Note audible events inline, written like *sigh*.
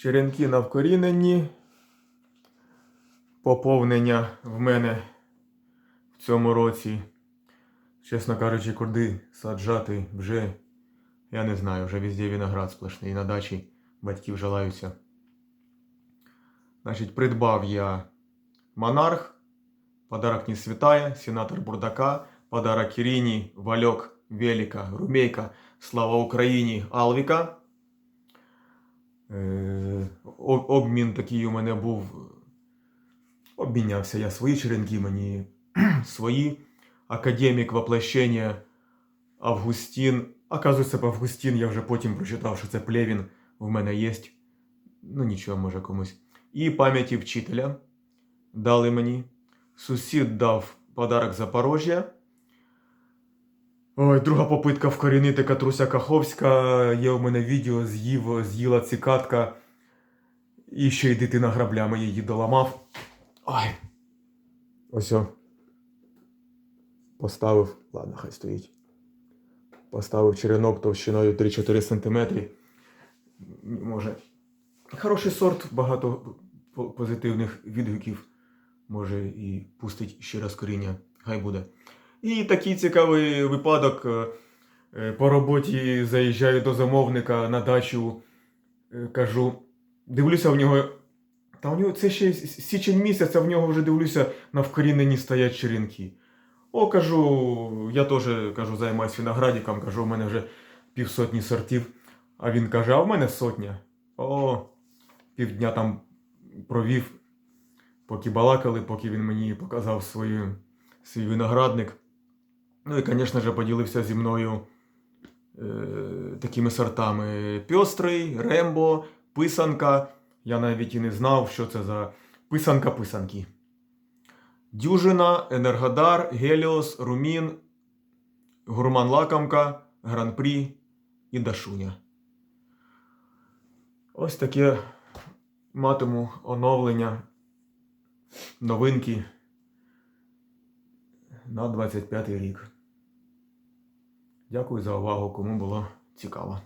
Черенки на вкоріненні. Поповнення в мене в цьому році. Чесно кажучи, куди саджати вже, я не знаю, вже везде виноград сплошний. На дачі батьки вже лаються. Значить, придбав я монарх, подарок не святая, сенатор Бурдака, подарок Ірині, Вальок, Велика, Румейка, Слава Україні, Алвіка. Обмін такий у мене був. Обмінявся я свої черенки, мені *clears throat* свої. Академік воплощення Августін. Оказується, Августін, я вже потім прочитав, що це плевін в мене є. Ну нічого, може комусь. І пам'яті вчителя дали мені. Сусід дав подарок Запорожжя. Ой, друга попитка вкорінити Катруся Каховська. Є у мене відео, з'їв, з'їла цикатка. І ще й дитина граблями її доламав. Ой. Ось. Поставив. Ладно, хай стоїть. Поставив черенок товщиною 3-4 см. Може. Хороший сорт, багато позитивних відгуків. Може і пустить ще раз коріння. Хай буде. І такий цікавий випадок. е, е, По роботі заїжджаю до замовника на дачу. е, Кажу, дивлюся в нього. Та у нього це ще січень місяць, а в нього вже дивлюся на вкоріненні стоять черенки. О, кажу, я теж кажу, займаюсь виноградиком, кажу, у мене вже півсотні сортів. А він каже, а в мене сотня. О, півдня там провів, поки балакали, поки він мені показав свою, свій виноградник. Ну і, звісно ж, поділився зі мною е, такими сортами: Пьострий, Рембо, Писанка. Я навіть і не знав, що це за писанка писанки. Дюжина, Енергодар, Геліос, Румін, Гурман Лакомка, Гран-прі і Дашуня. Ось таке матиму оновлення, новинки на 25 рік. Дякую за увагу, кому було цікаво.